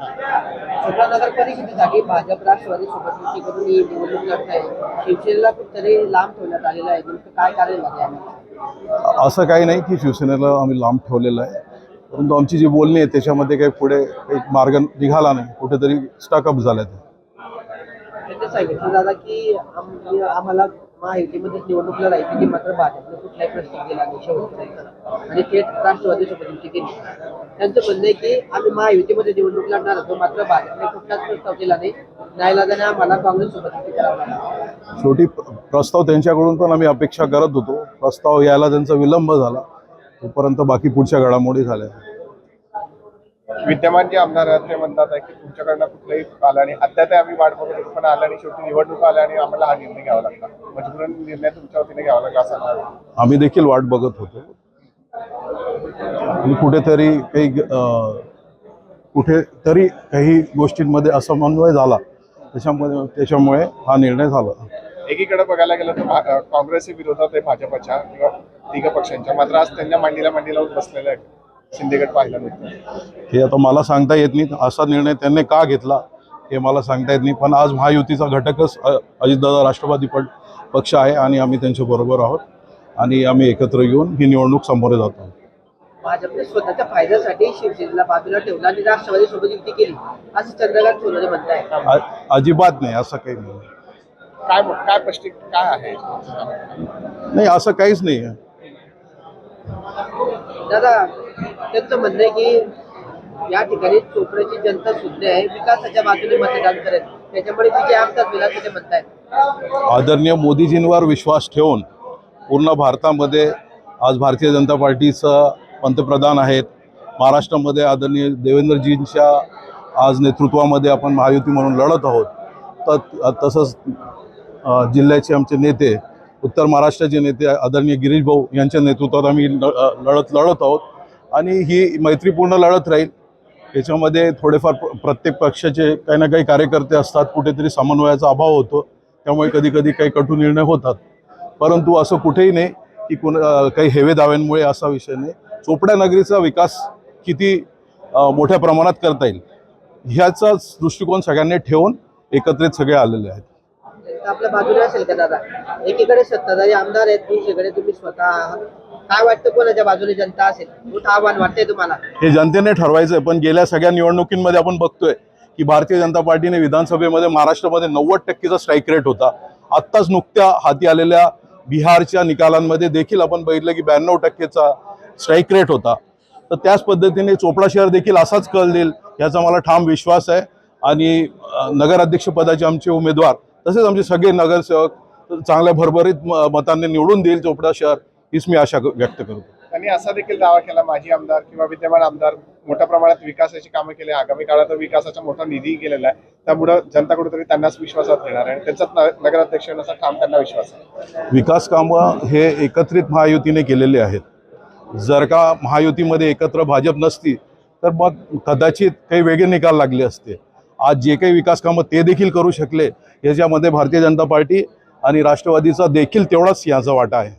चोपडा नगर परिषदेसाठी भाजप राष्ट्रवादी सोबत युती करून ही निवडणूक लढत आहे शिवसेनेला कुठतरी लांब ठेवण्यात आलेलं आहे. नेमकं काय कारण लागलं असं काही नाही की शिवसेनेला आम्ही लांब ठेवलेलं आहे. परंतु आमची जी बोलणी आहे त्याच्यामध्ये काही पुढे एक मार्ग निघाला नाही. कुठेतरी स्टकअप झाल्या ते. सांगितलं दादा की आम- आम्हाला महायुतीमध्येच निवडणूक लढायची की मात्र भाजपने कुठलाही प्रश्न केला नाही शेवटपर्यंत आणि थेट राष्ट्रवादी सोबत युती केली त्यांचं म्हणणं आहे की आम्ही महायुतीमध्ये निवडणूक लढणार होतो मात्र भाजपने कुठलाच प्रस्ताव केला नाही. न्यायालयाने आम्हाला काँग्रेस सोबत युती करावं लागली शेवटी प्रस्ताव त्यांच्याकडून पण आम्ही अपेक्षा करत होतो. प्रस्ताव यायला त्यांचा विलंब झाला. तोपर्यंत बाकी पुढच्या घडामोडी झाल्या. विद्यमान जे आमदार आहेत ते म्हणतात की तुमच्याकडनं कुठलंही आलं आणि अद्याप आम्ही वाट बघत होतो पण आलं आणि शेवटी निवडणूक आल्या आणि आम्हाला हा निर्णय घ्यावा लागला. मजबूरन निर्णय तुमच्या वतीने घ्यावा लागला असा. आम्ही देखील वाट बघत होतो. कुठेतरी काही कुठेतरी काही गोष्टींमध्ये असमन्वय झाला. त्याच्यामुळे त्याच्यामुळे हा निर्णय झाला. एकीकडे बघायला गेलं तर काँग्रेसही विरोधात आहे भाजपच्या किंवा तिघ पक्षांच्या. मात्र आज त्यांना मांडीला मांडी लावून बसलेलं आहे शिंदेगड पाहिला मिळतं. हे आता मला सांगता येत नाही. असा निर्णय त्यांनी का घेतला हे मला सांगता येत नाही. पण आज महायुतीचा घटकच अजितदादा राष्ट्रवादी पट पक्ष आहे आणि आम्ही त्यांच्या बरोबर आहोत. आणि आम्ही एकत्र येऊन ही निवडणूक सामोरे जातो भाजपने स्वतःच्या फायद्यासाठी शिवसेनेला बाजूला ठेवलं आणि राष्ट्रवादी सोबत युती केली. असं चंद्रकांत सोनवणे म्हणताय अजिबात नाही असं काही नाही. काय काय स्पष्टी काय आहे? नाही असं काहीच नाही दादा त्यांचं म्हणणं आहे की या ठिकाणी चोपड्याची जनता सुज्ञ आहे विकासाच्या बाजूने मतदान करेल. त्याच्यामुळे तिचे आमदार विलास ते म्हणतायत. आदरणीय मोदीजींवर विश्वास ठेवून पूर्ण भारतामध्ये आज भारतीय जनता पार्टीचं पंतप्रधान आहेत. महाराष्ट्रामध्ये आदरणीय देवेंद्रजींच्या आज नेतृत्वामध्ये आपण महायुती म्हणून लढत आहोत. तर तसंच जिल्ह्याचे आमचे नेते उत्तर महाराष्ट्राचे नेते आदरणीय गिरीश भाऊ यांच्या नेतृत्वात आम्ही ल- लढत लढत आहोत. आणि ही मैत्रीपूर्ण लढत राहील. याच्यामध्ये थोडेफार प्रत्येक पक्षाचे काही ना काही कार्यकर्ते असतात कुठेतरी समन्वयाचा अभाव होतो. त्यामुळे कधी कधी काही कटू निर्णय होतात. परंतु असं कुठेही नाही की कोण काही हेवे दाव्यांमुळे असा विषय नाही. चोपड्या नगरीचा विकास किती मोठ्या प्रमाणात करता येईल ह्याचाच दृष्टिकोन सगळ्यांनी ठेवून एकत्रित सगळे आलेले आहेत. आपल्या बाजूला असेल का दादा? एकीकडे सत्ताधारी आमदार आहेत दुसरीकडे तुम्ही स्वतः काय वाटतं कोणाच्या बाजूने जनता असेल? मोठं आव्हान वाटतंय तुम्हाला? हे जनतेने ठरवायचं पण गेल्या सगळ्या निवडणुकींमध्ये आपण बघतोय की भारतीय जनता पार्टीने विधानसभेमध्ये महाराष्ट्रामध्ये नव्वद टक्केचा स्ट्राईक रेट होता. आत्ताच नुकत्या हाती आलेल्या बिहारच्या निकालांमध्ये देखील आपण बघितलं की ब्याण्णव टक्केचा स्ट्राईक रेट होता. तर त्याच पद्धतीने चोपडा शहर देखील असाच कल देईल याचा मला ठाम विश्वास आहे. आणि नगराध्यक्षपदाचे आमचे उमेदवार तसेच आमचे सगळे नगरसेवक चांगल्या भरभरीत म- मतांनी निवडून देईल चोपडा शहर. हीच मी आशा व्यक्त करतो. त्यांनी असा देखील दावा केला माजी आमदार किंवा विद्यमान आमदार मोठ्या प्रमाणात विकासाची कामं केली आगामी काळात विकासाचा मोठा निधी गेलेला आहे. त्यामुळं जनता कुठेतरी त्यांनाच विश्वासात घेणार आहे आणि त्यांचाच नगराध्यक्ष होण्याचा ठाम त्यांना विश्वास आहे. विकास कामं हे एकत्रित महायुतीने केलेले आहेत. जर का महायुतीमध्ये एकत्र भाजप नसती तर मग कदाचित काही वेगळे निकाल लागले असते. आज जे काही विकास कामं ते देखील करू शकले याच्यामध्ये भारतीय जनता पार्टी आणि राष्ट्रवादीचा देखील तेवढाच याचा वाटा आहे.